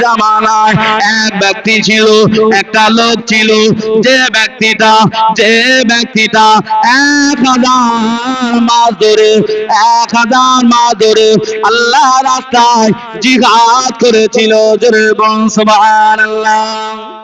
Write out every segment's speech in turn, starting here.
জামানায় এক ব্যক্তি ছিল, একটা লোক ছিল। যে ব্যক্তিটা যে ব্যক্তিটা এক হাজার মাস এক হাজার মাস আল্লাহ রাস্তায় জিহাদ করেছিল। জোরে বংশ সুবহানাল্লাহ।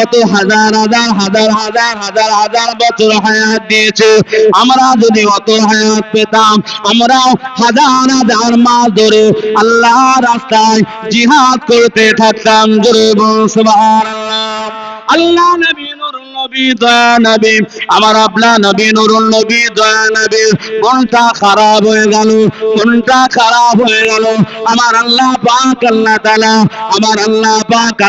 কত হাজার হাজার হাজার হাজার হাজার হাজার বছর হায়াত দিয়েছে। আমরা যদি অত হায়াত পেতাম আমরা হাজার হাজার মাস ধরে আল্লাহ রাস্তায় জিহাদ করতে থাকতাম। জোরে বল, সুবহানাল্লাহ। আল্লাহ নবী নবী আমার খারাপ হয়ে গেল আমার আল্লাহ পাক তাআলা, আমার আল্লাহ পাক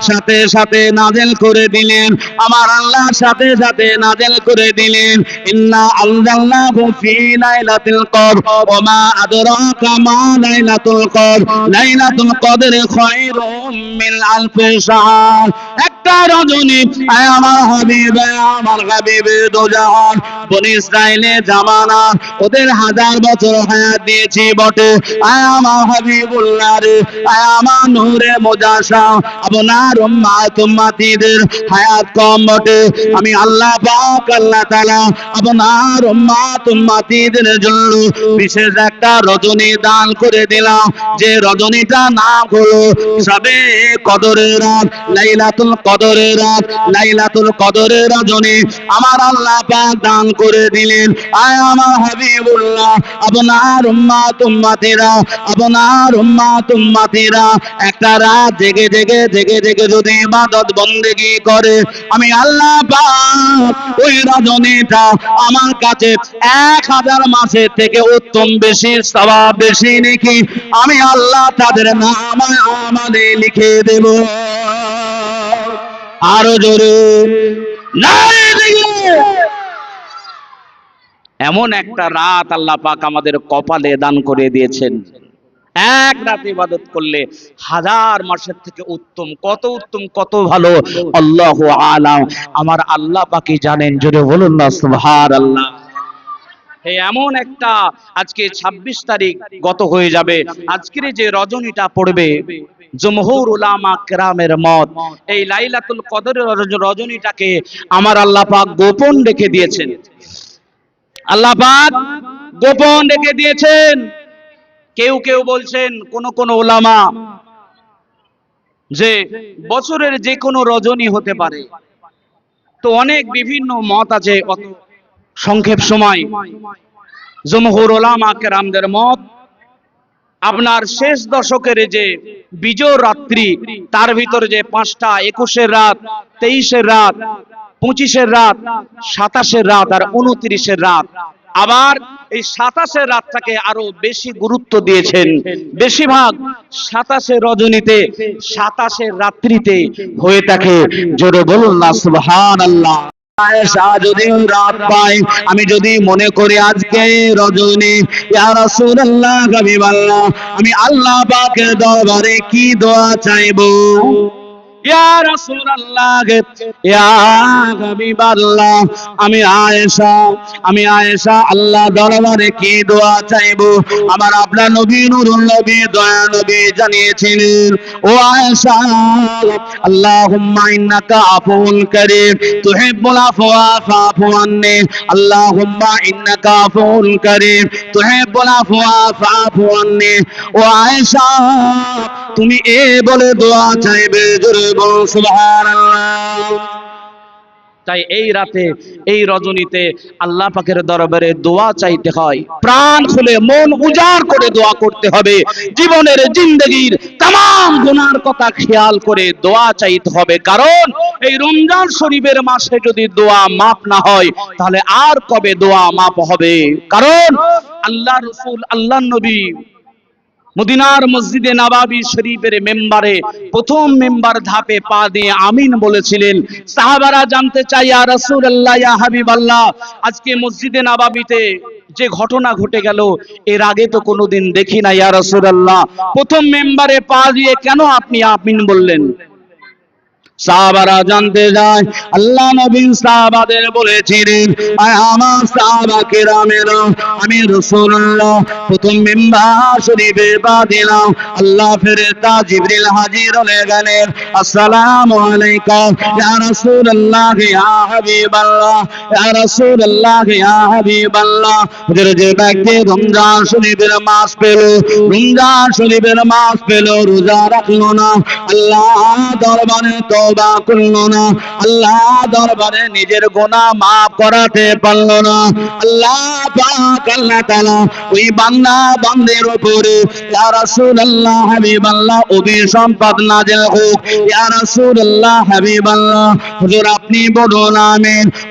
সাথে সাথে নাজেল করে দিলেন। আমার আল্লাহ সাথে সাথে নাজেল করে দিলেন। ইন্না আনজালনাহু ফি লাইলাতিল কদর, ওয়া মা আদরাকা মা লাইলাতুল কদর। লাইলাতুল কদর খায়রুম মিন আলফি ওদের হাজার বছর হায়াত দিয়েছি বটে। আপনার হায়াত কম বটে। আমি আল্লাহ আল্লাহ তাআলা আপনার উম্মাতিদের জন্য বিশেষ একটা রজনী দান করে দিলাম। যে রজনীটা নাম হলো, সবে কদরের রাত, লাইলাতুল কদরের রাত, লাইলাতুল কদরের আমার আল্লাহ পাক দান করে দিলেন। আয় আমার হাবিবুল্লাহ, আপনার আপনার একটা রাত জেগে জেগে জেগে জেগে যদি ইবাদত বন্দেগি করে, আমি আল্লাহ পাক ওই রজনীটা আমার কাছে এক হাজার মাসের থেকে উত্তম বেশি সওয়াব বেশি নাকি আমি আল্লাহ তাদের নাম আমাদের লিখে দেব। আরও জোরে। এমন একটা রাত আল্লাহ পাক আমাদের কপালে দান করে দিয়েছেন। এক রাত ইবাদত করলে হাজার মাসের থেকে উত্তম, কত উত্তম, কত ভালো। আল্লাহ আলাম। আমার আল্লাহ পাকি জানেন, জোরে বলুন না সুবহান আল্লাহ এমন একটা আজকে ২৬ তারিখ গত হয়ে যাবে। আজকের যে রজনীটা পড়বে জমহুর উলামা কেরামের মত। এই লাইলাতুল কদরের রজনীটাকে আমার আল্লাহ পাক গোপন রেখে দিয়েছেন। আল্লাহ পাক গোপন রেখে দিয়েছেন। কেউ কেউ বলছেন, কোন কোন ওলামা যে বছরের যে কোনো রজনী হতে পারে। তো অনেক বিভিন্ন মত আছে, অত সংক্ষেপ সময়। জমহুর ওলামা কেরামদের মত আপনার শেষ দশকের যে বিজয় রাত্রি, তার ভিতরে যে পাঁচটা, একুশের রাত, তেইশের রাত, পঁচিশের রাত, সাতাশের রাত আর উনত্রিশের রাত, আবার এই সাতাশের রাতটাকে আরও বেশি গুরুত্ব দিয়েছেন। বেশিরভাগ সাতাশে রজনীতে, সাতাশের রাত্রিতে হয়ে থাকে। জোরে বলুন না সুবহান আল্লাহ যদি রাত পাই, আমি যদি মনে করি আজকে রজনী আমি আল্লাহ পাকের দরবারে কি দোয়া চাইব? ইয়া রাসূলুল্লাহ, ইয়া হাবিবাল্লাহ, আমি আয়েশা আমি আয়েশা, আল্লাহ দরবারে কি দোয়া চাইব? আমার আপনার নবী নুরুল নবী, দয়া নবী জানিয়েছিলেন, ও আয়েশা, আল্লাহুম্মা ইন্নাকা আফুউন কারীম, তুহিব্বুল আফওয়া ফাফু আন্নি, আল্লাহুম্মা ইন্নাকা আফুউন কারীম, তুহিব্বুল আফওয়া ফাফু আন্নি। ও আয়েশা, তুমি এ বলে দোয়া চাইবে, জোরে তাই এই রাতে, এই রজনীতে আল্লাহ পাকের দরবারে দোয়া চাইতে হয়। প্রাণ খুলে মন উজাড় করে দোয়া করতে হবে। জীবনের জিন্দগির তাম গুনার কথা খেয়াল করে দোয়া চাইতে হবে। কারণ এই রমজান শরীফের মাসে যদি দোয়া মাপ না হয়, তাহলে আর কবে দোয়া মাপ হবে? কারণ আল্লাহ রসুল, আল্লাহ নবী মদিনার মসজিদে নাবাবি শরীফের মেম্বারে প্রথম মেম্বার ধাপে পা দিয়ে আমিন বলেছিলেন। সাহাবারা জানতে চাই ইয়া রাসূলুল্লাহ, ইয়া হাবিবাল্লাহ, আজকে মসজিদে নাবাবিতে যে ঘটনা ঘটে গেল, এর আগে তো কোনোদিন দেখি না ইয়া রাসূলুল্লাহ। প্রথম মেম্বারে পা দিয়ে কেন আপনি আমিন বললেন? সাহাবারা জানতে যায়, আল্লাহ নবী সাহাবাদের বলেছিলেন আমার সাহাবা কেরামের, আমি রাসূলুল্লাহ প্রথম মেম্বার শরীফে পা দিলাম আল্লাহ ফেরেশতা জিবরিল হাজির হয়ে গেলেন, আসসালামু আলাইকুম, ইয়া রাসূলুল্লাহ, ইয়া হাবিবাল্লাহ, ইয়া রাসূলুল্লাহ, ইয়া হাবিবাল্লাহ। হুজুর যে ব্যক্তি রমজান শরীফের মাস পেল, রমজান শরীফের মাস পেল, রোজা রাখল না। আল্লাহ দরবারে তওবা করল না। আল্লাহ দরবারে নিজের করাতে পারল না। আল্লাহ পাক আল্লাহ তাআলা ওই বান্দা বান্দের উপরে, ইয়া রাসূলুল্লাহ হাবিবাল্লাহ হোক। ইয়া রাসূলুল্লাহ হাবিবাল্লাহ, হুজুর আপনি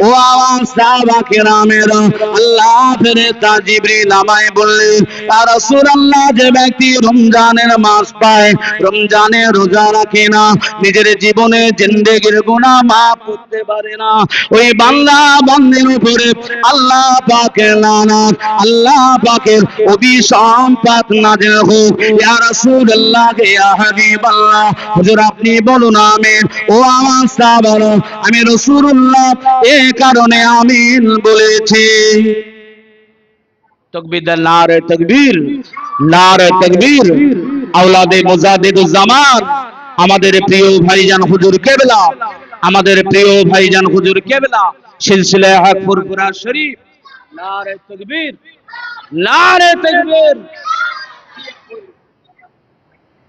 ও আমার সাহাবা কেরামেরা, আল্লাহ ফেরেশতা জিবরিল আমায় বললেন, ইয়া রাসূলুল্লাহ, যে ব্যক্তি রমজানের মাস পায় রমজানে রোজা রাখে না, নিজের জীবনে জিন্দেগির গুনাহ মাফ করতে পারে না। ওই বান্দা বান্দির উপরে আল্লাহ পাকের লানাত, আল্লাহ পাকের অভিসম্পাত নাযিল হোক। ইয়া রাসূলুল্লাহ ইয়া হাবিবাল্লাহ, হুজুর আপনি বলুন আমিন। ও আমার সাহাবারা, আমি রাসূলুল্লাহ এই কারণে আমিন বলেছি। তকবীর নারে তকবীর নারে তকবীর। আওলাদে মুজাদ্দিদুজ জামান আমাদের প্রিয় ভাইজান হুজুর কেবলা, আমাদের প্রিয় ভাইজান হুজুর কেবলা, সিলসিলা হাকপুর ফুরফুরা শরীফ, নারে তকবীর নারে তকবীর।